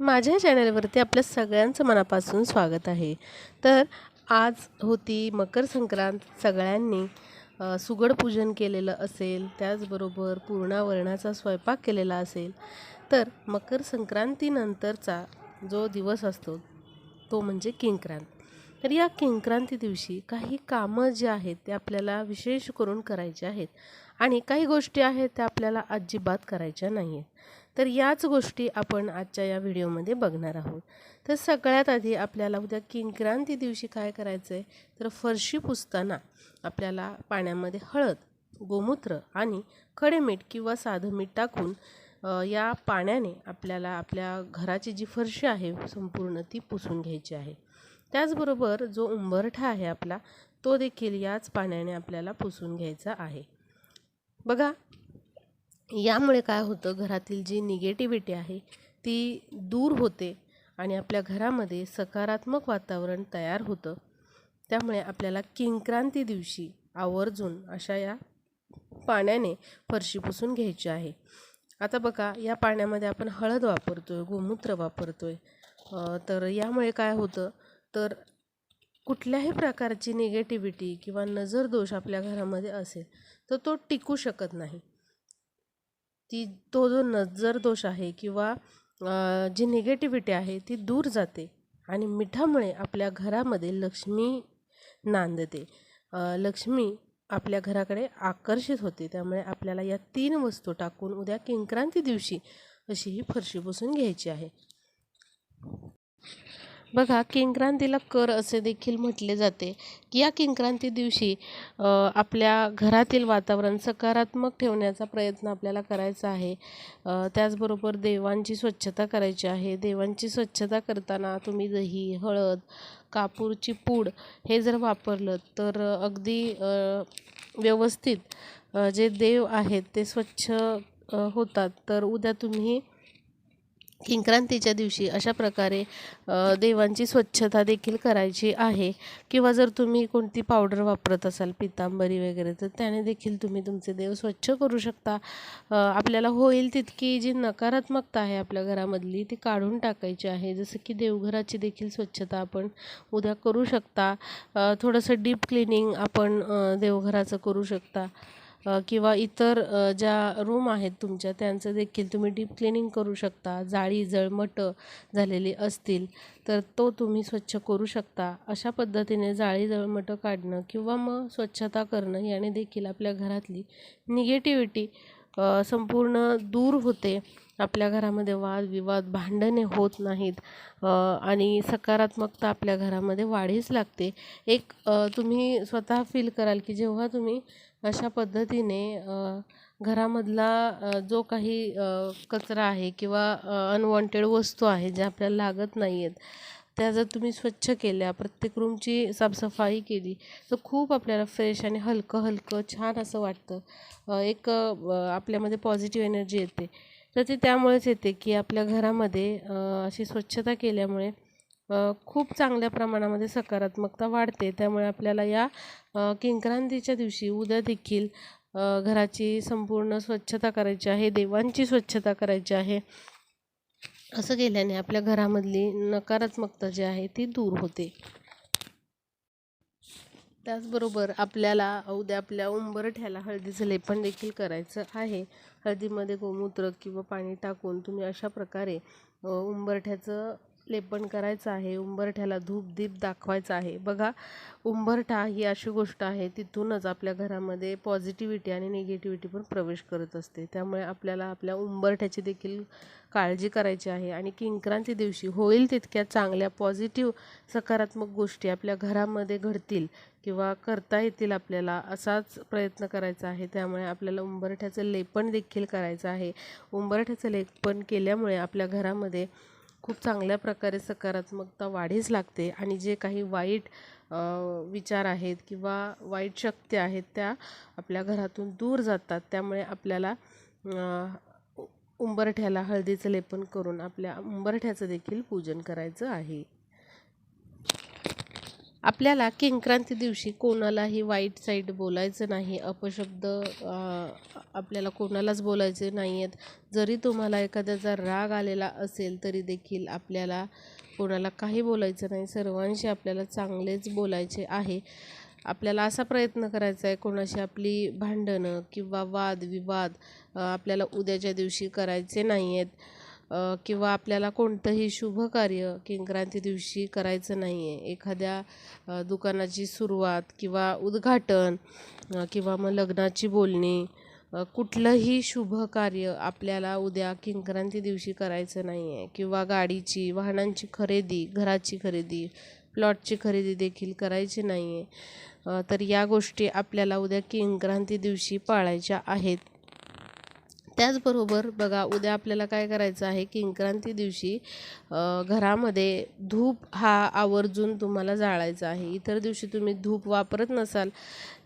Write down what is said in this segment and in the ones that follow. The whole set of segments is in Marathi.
माझ्या चॅनलवरती आपल्या सगळ्यांचं मनापासून स्वागत आहे. तर आज होती मकर संक्रांत. सगळ्यांनी सुगड पूजन केलेलं असेल त्याचबरोबर पूर्णावरणाचा स्वयंपाक केलेला असेल तर मकर संक्रांतीनंतरचा जो दिवस असतो तो म्हणजे किंक्रांत. तर या किंक्रांती दिवशी काही कामं जे आहेत ते आपल्याला विशेष करून करायचे आहेत. आणि काही गोष्टी आहेत त्या आपल्याला अजिबात करायच्या नाही आहेत तर याच गोष्टी आपण आजच्या या व्हिडिओमध्ये बघणार आहोत. तर सगळ्यात आधी आपल्याला उद्या किंक्रांती दिवशी काय करायचं आहे तर फरशी पुसताना आपल्याला पाण्यामध्ये हळद गोमूत्र आणि खडे मीठ किंवा साधं मीठ टाकून या पाण्याने आपल्याला आपल्या घराची जी फरशी आहे संपूर्ण ती पुसून घ्यायची आहे. त्याचबरोबर जो उंबरठा आहे आपला तो देखील याच पाण्याने आपल्याला पुसून घ्यायचा आहे. बघा यामुळे काय होतं घरातील जी निगेटिव्हिटी आहे ती दूर होते आणि आपल्या घरामध्ये सकारात्मक वातावरण तयार होतं. त्यामुळे आपल्याला किंक्रांती दिवशी आवर्जून अशा या पाण्याने फरशी पुसून घ्यायची आहे. आता बघा या पाण्यामध्ये आपण हळद वापरतो आहे गोमूत्र वापरतो आहे तर यामुळे काय होतं तर कुठल्याही प्रकारची निगेटिव्हिटी किंवा नजर दोष आपल्या घरामध्ये असेल तर तो टिकू शकत नाही. ती तो जो नजर दोष आहे किंवा जी निगेटिव्हिटी आहे ती दूर जाते आणि मिठामुळे आपल्या घरामध्ये लक्ष्मी नांदते. लक्ष्मी आपल्या घराकडे आकर्षित होते. त्यामुळे आपल्याला या तीन वस्तू टाकून उद्या किंक्रांती दिवशी अशी ही फरशी पुसून घ्यायची आहे. बघा किंक्रांतीला कर असे देखील म्हटले जाते की या किंक्रांती दिवशी आपल्या घरातील वातावरण सकारात्मक ठेवण्याचा प्रयत्न आपल्याला करायचा आहे. त्याचबरोबर देवांची स्वच्छता करायची आहे. देवांची स्वच्छता करताना तुम्ही दही हळद कापूरची पूड हे जर वापरलं तर अगदी व्यवस्थित जे देव आहेत ते स्वच्छ होतात. तर उद्या तुम्ही किंक्रांतीच्या दिवशी अशा प्रकारे देवांची स्वच्छता देखील करायची आहे. किंवा जर तुम्ही कोणती पावडर वापरत असाल पितांबरी वगैरे तर त्याने देखील तुम्ही तुमचे देव स्वच्छ करू शकता. आपल्याला होईल तितकी जी नकारात्मकता आहे आपल्या घरामधली ती काढून टाकायची आहे. जसं की देवघराची देखील स्वच्छता आपण उद्या करू शकता. थोडंसं डीप क्लिनिंग आपण देवघराचं करू शकता. किंवा इतर ज्या रूम आहेत तुमच्या त्यांचं देखील तुम्ही डीप क्लिनिंग करू शकता. जाळी जळमटं झालेली असतील तर तो तुम्ही स्वच्छ करू शकता. अशा पद्धतीने जाळी जळमटं काढणं किंवा मग स्वच्छता करणं याने देखील आपल्या घरातली निगेटिव्हिटी संपूर्ण दूर होते. आपल्या घरामध्ये वादविवाद भांडणे होत नाहीत. आणि सकारात्मकता आपल्या घरामध्ये वाढीस लागते. एक तुम्ही स्वतः फील कराल की जेव्हा तुम्ही अशा पद्धतीने घरामधला जो काही कचरा आहे किंवा अनवॉन्टेड वस्तू आहे ज्या आपल्याला लागत नाही आहेत त्या जर तुम्ही स्वच्छ केल्या प्रत्येक रूमची साफसफाई केली तर खूप आपल्याला फ्रेश आणि हलकं हलकं छान असं वाटतं. एक आपल्यामध्ये पॉझिटिव्ह एनर्जी येते. तर ते त्यामुळेच येते की आपल्या घरामध्ये अशी स्वच्छता केल्यामुळे खूप चांगल्या प्रमाणामध्ये सकारात्मकता वाढते. त्यामुळे आपल्याला या किंक्रांतीच्या दिवशी उद्या देखील घराची संपूर्ण स्वच्छता करायची आहे देवांची स्वच्छता करायची आहे. असं केल्याने आपल्या घरामधली नकारात्मकता जी आहे ती दूर होते. त्याचबरोबर आपल्याला उद्या आपल्या उंबरठ्याला हळदीचं लेपन देखील करायचं आहे. हळदीमध्ये गोमूत्र किंवा पाणी टाकून तुम्ही अशा प्रकारे उंबरठ्याचं लेपन करायचं आहे. उंबरठ्याला धूप दीप दाखवायचा आहे. बघा उंबरठा ही अशी गोष्ट आहे तिथूनच आपल्या घरामध्ये पॉझिटिव्हिटी आणि निगेटिव्हिटी पण प्रवेश करत असते. त्यामुळे आपल्याला आपल्या उंबरठ्याची देखील काळजी करायची आहे आणि किंक्रांती दिवशी होईल तितक्या चांगल्या पॉझिटिव्ह सकारात्मक गोष्टी आपल्या घरामध्ये घडतील किंवा करता येतील आपल्याला असाच प्रयत्न करायचा आहे. त्यामुळे आपल्याला उंबरठ्याचं लेपन देखील करायचं आहे. उंबरठ्याचं लेपन केल्यामुळे आपल्या घरामध्ये खूप चांगल्या प्रकारे सकारात्मकता वाढीस लागते आणि जे काही वाईट विचार आहेत किंवा वाईट शक्ती आहेत त्या आपल्या घरातून दूर जातात. त्यामुळे आपल्याला उंबरठ्याला हळदीचं लेपन करून आपल्या उंबरठ्याचं देखील पूजन करायचं आहे. आपल्याला किंक्रांती दिवशी कोणालाही वाईट साईड बोलायचं नाही अपशब्द आपल्याला कोणालाच बोलायचे नाही आहेत जरी तुम्हाला एखाद्याचा राग आलेला असेल तरी देखील आपल्याला कोणाला काही बोलायचं नाही. सर्वांशी आपल्याला चांगलेच बोलायचे आहे. आपल्याला असा प्रयत्न करायचा आहे कोणाशी आपली भांडणं किंवा वादविवाद आपल्याला उद्याच्या दिवशी करायचे नाही आहेत किंवा आपल्याला कोणतंही शुभ कार्य किंक्रांती दिवशी करायचं नाही आहे एखाद्या दुकानाची सुरुवात किंवा उद्घाटन किंवा मग लग्नाची बोलणी कुठलंही शुभ कार्य आपल्याला उद्या किंक्रांती दिवशी करायचं नाही आहे किंवा गाडीची वाहनांची खरेदी घराची खरेदी प्लॉटची खरेदी देखील करायची नाही आहे तर या गोष्टी आपल्याला उद्या किंक्रांती दिवशी पाळायच्या आहेत. त्याचबरोबर बघा उद्या आपल्याला काय करायचं आहे किंक्रांती दिवशी घरामध्ये धूप हा आवर्जून तुम्हाला जाळायचा आहे. इतर दिवशी तुम्ही धूप वापरत नसाल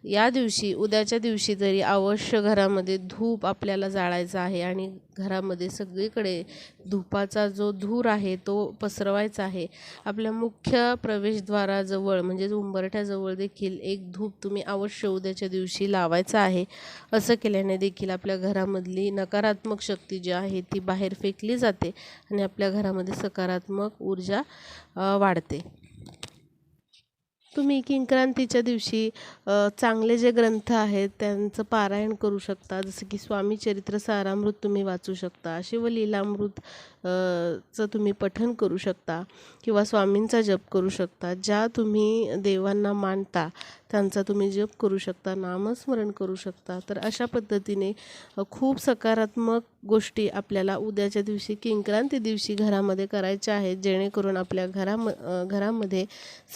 या दिवशी उद्याच्या दिवशी तरी अवश्य घरामध्ये धूप आपल्याला जाळायचा आहे आणि घरामध्ये सगळीकडे धुपाचा जो धूर आहे तो पसरवायचा आहे आपल्या मुख्य प्रवेशद्वाराजवळ म्हणजेच उंबरठ्याजवळ देखील एक धूप तुम्ही अवश्य उद्याच्या दिवशी लावायचा आहे. असं केल्याने देखील आपल्या घरामधली नकारात्मक शक्ती जी आहे ती बाहेर फेकली जाते आणि आपल्या घरामध्ये सकारात्मक ऊर्जा वाढते. तुम्ही किंक्रांतीच्या दिवशी चांगले जे ग्रंथ आहेत त्यांचं पारायण करू शकता. जसं की स्वामी चरित्र सारामृत तुम्ही वाचू शकता. शिवलीलामृत चं तुम्ही पठन करू शकता किंवा स्वामींचा जप करू शकता. ज्या तुम्ही देवांना मानता त्यांचा तुम्ही जप करू शकता नामस्मरण करू शकता. तर अशा पद्धतीने खूप सकारात्मक गोष्टी आपल्याला उद्याच्या दिवशी किंक्रांती दिवशी घरामध्ये करायच्या आहेत जेणेकरून आपल्या घराम घरामध्ये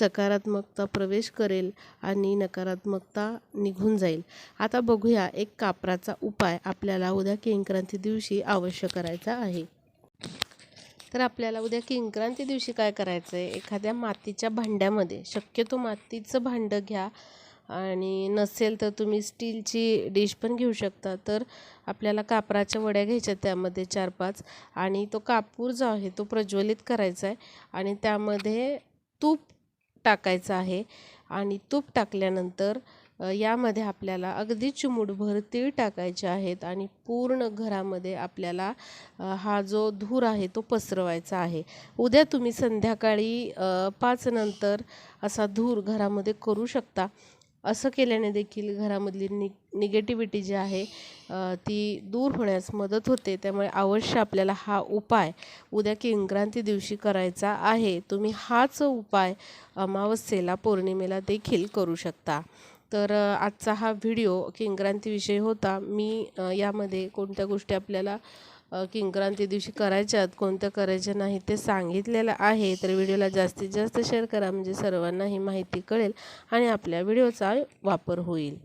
सकारात्मकता प्रवेश करेल आणि नकारात्मकता निघून जाईल. आता बघूया एक कापराचा उपाय आपल्याला उद्या किंक्रांती दिवशी अवश्य करायचा आहे. तर आपल्याला उद्या किंक्रांती दिवशी काय करायचं आहे एखाद्या मातीच्या भांड्यामध्ये. शक्यतो मातीचं भांडं घ्या. आणि नसेल तर तुम्ही स्टीलची डिश पण घेऊ शकता. तर आपल्याला कापराच्या वड्या घ्यायच्या त्यामध्ये चार पाच आणि तो कापूर जो आहे तो प्रज्वलित करायचा आहे आणि त्यामध्ये तूप टाकायचं आहे आणि तूप टाकल्यानंतर यामध्ये आपल्याला अगदी चिमूटभर तीळ टाकायचे आहेत आणि पूर्ण घरामध्ये आपल्याला हा जो धूर आहे तो पसरवायचा आहे. उद्या तुम्ही संध्याकाळी पाचनंतर असा धूर घरामध्ये करू शकता. असं केल्याने देखील घरामधली नि निगेटिव्हिटी जी आहे ती दूर होण्यास मदत होते. त्यामुळे अवश्य आपल्याला हा उपाय उद्या किंक्रांती दिवशी करायचा आहे. तुम्ही हाच उपाय अमावस्येला पौर्णिमेला देखील करू शकता. तर आजचा हा व्हिडिओ किंक्रांतीविषयी होता. मी यामध्ये कोणत्या गोष्टी आपल्याला किंक्रांती दिवशी करायच्यात कोणत्या करायच्या नाही ते सांगितलेलं आहे. तर व्हिडिओला जास्तीत जास्त शेअर करा म्हणजे सर्वांना ही माहिती कळेल आणि आपल्या व्हिडिओचा वापर होईल.